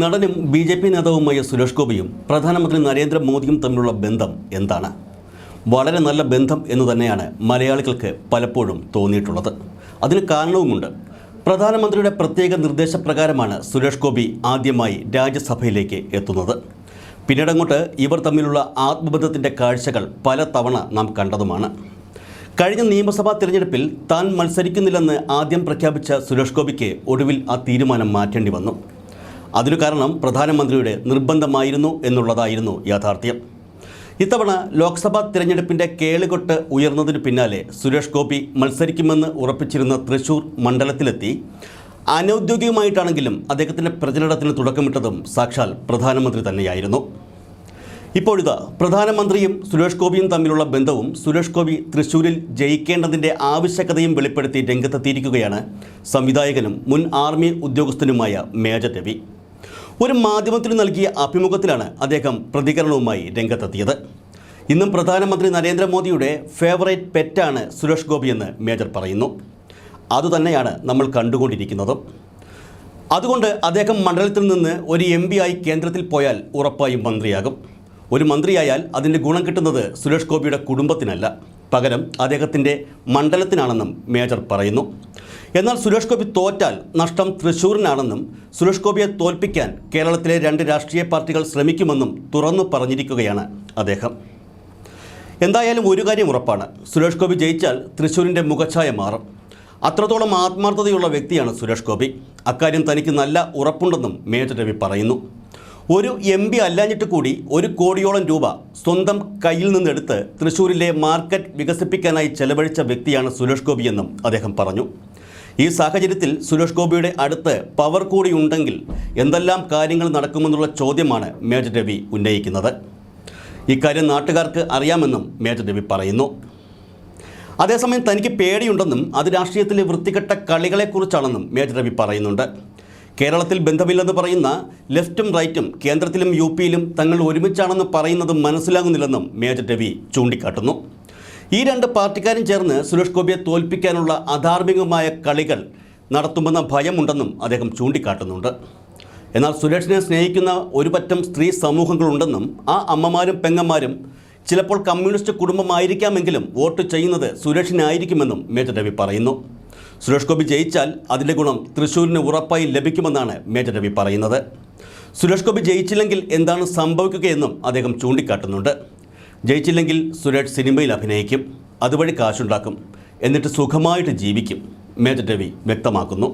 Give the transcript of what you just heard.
നടനും B J P നേതാവുമായ സുരേഷ് ഗോപിയും പ്രധാനമന്ത്രി നരേന്ദ്രമോദിയും തമ്മിലുള്ള ബന്ധം എന്താണ്? വളരെ നല്ല ബന്ധം എന്ന് തന്നെയാണ് മലയാളികൾക്ക് പലപ്പോഴും തോന്നിയിട്ടുള്ളത്. അതിന് കാരണവുമുണ്ട്. പ്രധാനമന്ത്രിയുടെ പ്രത്യേക നിർദ്ദേശപ്രകാരമാണ് സുരേഷ് ഗോപി ആദ്യമായി രാജ്യസഭയിലേക്ക് എത്തുന്നത്. പിന്നീടങ്ങോട്ട് ഇവർ തമ്മിലുള്ള ആത്മബന്ധത്തിന്റെ കാഴ്ചകൾ പല തവണ നാം കണ്ടതുമാണ്. കഴിഞ്ഞ നിയമസഭാ തിരഞ്ഞെടുപ്പിൽ താൻ മത്സരിക്കുന്നില്ലെന്ന് ആദ്യം പ്രഖ്യാപിച്ച സുരേഷ് ഗോപിക്ക് ഒടുവിൽ ആ തീരുമാനം മാറ്റേണ്ടി വന്നു. അതിനു കാരണം പ്രധാനമന്ത്രിയുടെ നിർബന്ധമായിരുന്നു എന്നുള്ളതായിരുന്നു യാഥാർത്ഥ്യം. ഇത്തവണ ലോക്സഭാ തിരഞ്ഞെടുപ്പിന്റെ കേളുകൊട്ട് ഉയർന്നതിന് പിന്നാലെ സുരേഷ് ഗോപി മത്സരിക്കുമെന്ന് ഉറപ്പിച്ചിരുന്ന തൃശൂർ മണ്ഡലത്തിലെത്തി. അനൗദ്യോഗികമായിട്ടാണെങ്കിലും അദ്ദേഹത്തിന്റെ പ്രചരണത്തിന് തുടക്കമിട്ടതും സാക്ഷാൽ പ്രധാനമന്ത്രി തന്നെയായിരുന്നു. ഇപ്പോഴിതാ പ്രധാനമന്ത്രിയും സുരേഷ് ഗോപിയും തമ്മിലുള്ള ബന്ധവും സുരേഷ് ഗോപി തൃശൂരിൽ ജയിക്കേണ്ടതിന്റെ ആവശ്യകതയും വെളിപ്പെടുത്തി രംഗത്തെത്തിയിരിക്കുകയാണ് സംവിധായകനും മുൻ ആർമി ഉദ്യോഗസ്ഥനുമായ മേജർ രവി. ഒരു മാധ്യമത്തിന് നൽകിയ അഭിമുഖത്തിലാണ് അദ്ദേഹം പ്രതികരണവുമായി രംഗത്തെത്തിയത്. ഇന്നും പ്രധാനമന്ത്രി നരേന്ദ്രമോദിയുടെ ഫേവറേറ്റ് പെറ്റാണ് സുരേഷ് ഗോപിയെന്ന് മേജർ പറയുന്നു. അതുതന്നെയാണ് നമ്മൾ കണ്ടുകൊണ്ടിരിക്കുന്നത്. അതുകൊണ്ട് അദ്ദേഹം മണ്ഡലത്തിൽ നിന്ന് ഒരു എം ആയി കേന്ദ്രത്തിൽ പോയാൽ ഉറപ്പായും മന്ത്രിയാകും. ഒരു മന്ത്രിയായാൽ അതിന്റെ ഗുണം കിട്ടുന്നത് സുരേഷ് ഗോപിയുടെ കുടുംബത്തിനല്ല. പകരം അദ്ദേഹത്തിന്റെ മണ്ഡലത്തിനാണെന്നും മേജർ പറയുന്നു. എന്നാൽ സുരേഷ് ഗോപി തോറ്റാൽ നഷ്ടം തൃശൂരിനാണെന്നും സുരേഷ് ഗോപിയെ തോൽപ്പിക്കാൻ കേരളത്തിലെ രണ്ട് രാഷ്ട്രീയ പാർട്ടികൾ ശ്രമിക്കുമെന്നും തുറന്നു പറഞ്ഞിരിക്കുകയാണ് അദ്ദേഹം. എന്തായാലും ഒരു കാര്യം ഉറപ്പാണ് സുരേഷ് ഗോപി ജയിച്ചാൽ തൃശ്ശൂരിന്റെ മുഖഛായ മാറും. അത്രത്തോളം ആത്മാർത്ഥതയുള്ള വ്യക്തിയാണ് സുരേഷ് ഗോപി. അക്കാര്യം തനിക്ക് നല്ല ഉറപ്പുണ്ടെന്നും മേജർ രവി പറയുന്നു. ഒരു എം പി അല്ലാഞ്ഞിട്ട് കൂടി ഒരു കോടിയോളം രൂപ സ്വന്തം കയ്യിൽ നിന്നെടുത്ത് തൃശ്ശൂരിലെ മാർക്കറ്റ് വികസിപ്പിക്കാനായി ചെലവഴിച്ച വ്യക്തിയാണ് സുരേഷ് ഗോപിയെന്നും അദ്ദേഹം പറഞ്ഞു. ഈ സാഹചര്യത്തിൽ സുരേഷ് ഗോപിയുടെ അടുത്ത് പവർ കൂടി ഉണ്ടെങ്കിൽ എന്തെല്ലാം കാര്യങ്ങൾ നടക്കുമെന്നുള്ള ചോദ്യമാണ് മേജർ രവി ഉന്നയിക്കുന്നത്. ഇക്കാര്യം നാട്ടുകാർക്ക് അറിയാമെന്നും മേജർ രവി പറയുന്നു. അതേസമയം തനിക്ക് പേടിയുണ്ടെന്നും അത് രാഷ്ട്രീയത്തിലെ വൃത്തികെട്ട കളികളെക്കുറിച്ചാണെന്നും മേജർ രവി പറയുന്നുണ്ട്. കേരളത്തിൽ ബന്ധമില്ലെന്ന് പറയുന്ന ലെഫ്റ്റും റൈറ്റും കേന്ദ്രത്തിലും യു പിയിലും തങ്ങൾ ഒരുമിച്ചാണെന്ന് പറയുന്നത് മനസ്സിലാകുന്നില്ലെന്നും മേജർ രവി ചൂണ്ടിക്കാട്ടുന്നു. ഈ രണ്ട് പാർട്ടിക്കാരും ചേർന്ന് സുരേഷ് ഗോപിയെ തോൽപ്പിക്കാനുള്ള അധാർമികമായ കളികൾ നടത്തുമെന്ന ഭയമുണ്ടെന്നും അദ്ദേഹം ചൂണ്ടിക്കാട്ടുന്നുണ്ട്. എന്നാൽ സുരേഷിനെ സ്നേഹിക്കുന്ന ഒരുപറ്റം സ്ത്രീ സമൂഹങ്ങളുണ്ടെന്നും ആ അമ്മമാരും പെങ്ങന്മാരും ചിലപ്പോൾ കമ്മ്യൂണിസ്റ്റ് കുടുംബമായിരിക്കാമെങ്കിലും വോട്ട് ചെയ്യുന്നത് സുരേഷിനായിരിക്കുമെന്നും മേജർ രവി പറയുന്നു. സുരേഷ് ഗോപി ജയിച്ചാൽ അതിന്റെ ഗുണം തൃശ്ശൂരിന് ഉറപ്പായി ലഭിക്കുമെന്നാണ് മേജർ രവി പറയുന്നത്. സുരേഷ് ഗോപി ജയിച്ചില്ലെങ്കിൽ എന്താണ് സംഭവിക്കുകയെന്നും അദ്ദേഹം ചൂണ്ടിക്കാട്ടുന്നുണ്ട്. ജയിച്ചില്ലെങ്കിൽ സുരേഷ് സിനിമയിൽ അഭിനയിക്കും അതുവഴി കാശുണ്ടാക്കും എന്നിട്ട് സുഖമായിട്ട് ജീവിക്കും മേജർ രവി വ്യക്തമാക്കുന്നു.